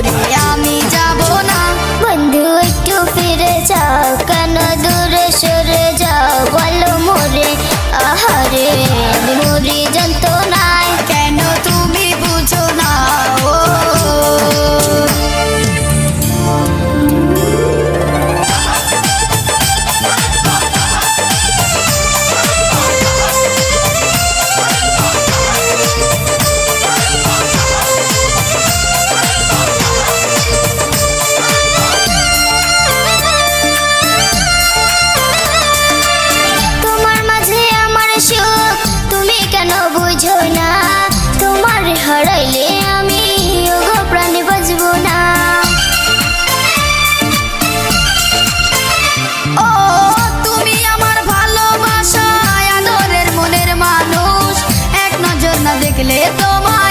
我呀。দেখলে তোমায় থাকে না